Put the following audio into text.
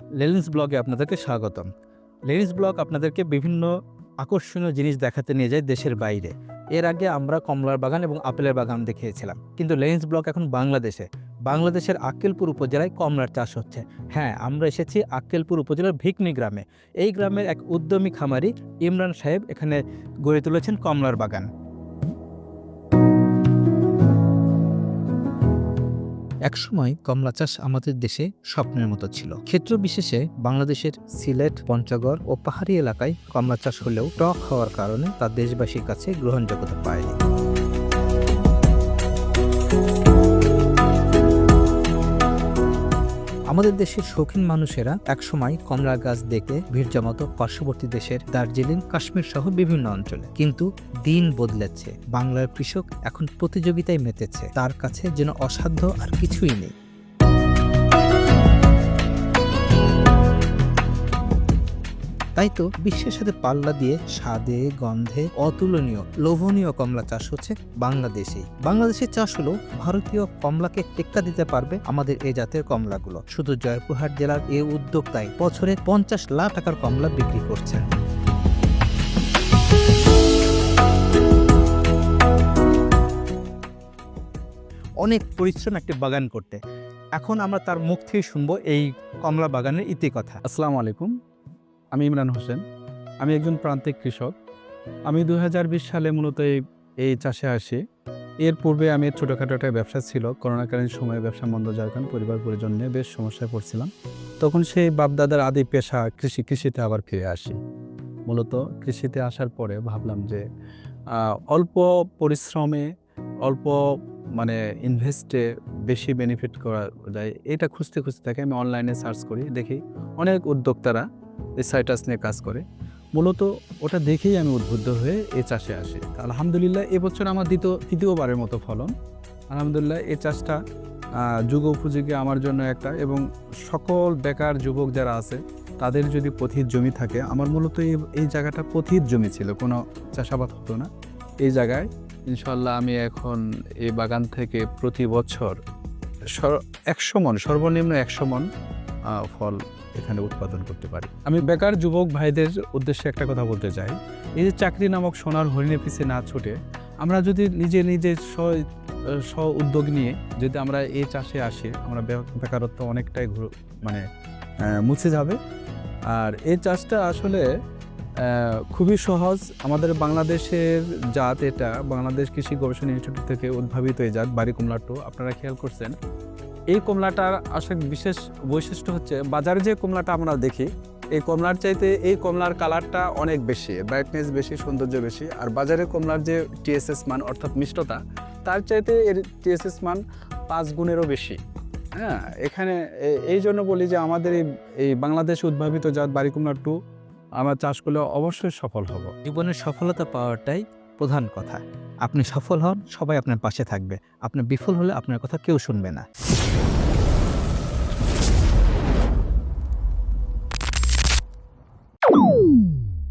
লেলিন্স ব্লগে আপনাদেরকে স্বাগতম। লেলিন্স ব্লগ আপনাদেরকে বিভিন্ন আকর্ষণীয় জিনিস দেখাতে নিয়ে যায় দেশের বাইরে। এর আগে আমরা কমলার বাগান এবং আপেলের বাগান দেখিয়েছিলাম। কিন্তু লেন্স ব্লক এখন বাংলাদেশে। বাংলাদেশের আক্কেলপুর উপজেলায় কমলার চাষ হচ্ছে। হ্যাঁ আমরা এসেছি আক্কেলপুর উপজেলার ভিকনি গ্রামে। এই গ্রামের এক উদ্যমী খামারি ইমরান সাহেব এখানে গড়ে তুলেছেন কমলার বাগান। একসময় কমলা চাষ আমাদের দেশে স্বপ্নের মতো ছিল। ক্ষেত্র বিশেষে বাংলাদেশের সিলেট, পঞ্চগড় ও পাহাড়ি এলাকায় কমলা চাষ হলেও টক হওয়ার কারণে তা দেশবাসীর কাছে গ্রহণযোগ্যতা পায়নি। আমাদের দেশের শৌখিন মানুষেরা একসময় কমলা গাছ দেখে ভিড় জমাত পার্শ্ববর্তী দেশের দার্জিলিং, কাশ্মীর সহ বিভিন্ন অঞ্চলে। কিন্তু দিন বদলেছে। বাংলার কৃষক এখন প্রতিযোগিতায় মেতেছে। তার কাছে যেন অসাধ্য আর কিছুই নেই। তাই তো বিশ্বের সাথে পাল্লা দিয়ে স্বাদে, গন্ধে অতুলনীয়, লোভনীয় কমলা চাষ হচ্ছে বাংলাদেশেই বাংলাদেশের চাষ হলো ভারতীয় কমলাকে টেক্কা দিতে পারবে আমাদের এই জাতের কমলাগুলো। শুধু জয়পুরহাট জেলার এই উদ্যোক্তায় বছরে পঞ্চাশ লাখ টাকার কমলা বিক্রি করছে অনেক পরিশ্রম একটি বাগান করতে। এখন আমরা তার মুখ থেকে শুনব এই কমলা বাগানের ইতি কথা। আসসালামু আলাইকুম। আমি ইমরান হোসেন। আমি একজন প্রান্তিক কৃষক। আমি দু হাজার বিশ সালে মূলত এই চাষে আসি। এর পূর্বে আমি ছোটোখাটো একটা ব্যবসা ছিল, করোনাকালীন সময়ে ব্যবসা বন্ধ যাওয়ার কারণে পরিবার পরিজন নিয়ে বেশ সমস্যায় পড়ছিলাম। তখন সেই বাপদাদার আদি পেশা কৃষি, কৃষিতে আবার ফিরে আসি। মূলত কৃষিতে আসার পরে ভাবলাম যে অল্প পরিশ্রমে, অল্প মানে ইনভেস্টে বেশি বেনিফিট করা যায়। এটা খুঁজতে খুঁজতে থাকে আমি অনলাইনে সার্চ করি, দেখি অনেক উদ্যোক্তারা এই সাইটাস নিয়ে কাজ করে। মূলত ওটা দেখেই আমি উদ্বুদ্ধ হয়ে এ চাষে আসি। আলহামদুলিল্লাহ, এবছর আমার দ্বিতীয়, তৃতীয়বারের মতো ফলন। আলহামদুলিল্লাহ এই চাষটা যুগ উপযোগী আমার জন্য একটা এবং সকল বেকার যুবক যারা আছে, তাদের যদি পথির জমি থাকে, আমার মূলত এই এই জায়গাটা পথির জমি ছিল, কোনো চাষাবাদ হতো না। এই জায়গায় ইনশাল্লাহ আমি এখন এই বাগান থেকে প্রতি বছর একশো মন, সর্বনিম্ন একশো মন ফল এখানে উৎপাদন করতে পারি। আমি বেকার যুবক ভাইদের উদ্দেশ্যে একটা কথা বলতে চাই। এই যে চাকরি নামক সোনার হরিণের পিছিয়ে না ছুটে, আমরা যদি নিজে নিজে স্ব স্ব উদ্যোগ নিয়ে যদি আমরা এই চাষে আসি, আমরা বেকারত্ব অনেকটাই মানে মুছে যাবে। আর এই চাষটা আসলে খুবই সহজ। আমাদের বাংলাদেশের জাত এটা। বাংলাদেশ কৃষি গবেষণা ইনস্টিটিউট থেকে উদ্ভাবিত এই জাত, বাড়ি কমলাটো আপনারা খেয়াল করছেন। এই কমলাটার আসলে বিশেষ বৈশিষ্ট্য হচ্ছে, বাজারে যে কমলাটা আমরা দেখি, এই কমলার চাইতে এই কমলার কালারটা অনেক বেশি ব্রাইটনেস বেশি, সৌন্দর্য বেশি, আর বাজারে কমলার যে টিএসএস মান অর্থাৎ মিষ্টতা, তার চাইতে এর টিএসএস মান পাঁচ গুণেরও বেশি। হ্যাঁ এখানে এই জন্য বলি যে আমাদের এই বাংলাদেশ উদ্ভাবিত জাত বাড়ি কমলা টু, আমার চাষ করলে অবশ্যই সফল হব। জীবনের সফলতা পাওয়াটাই প্রধান কথা। আপনি সফল হন, সবাই আপনার পাশে থাকবে। আপনি বিফল হলে আপনার কথা কেউ শুনবে না।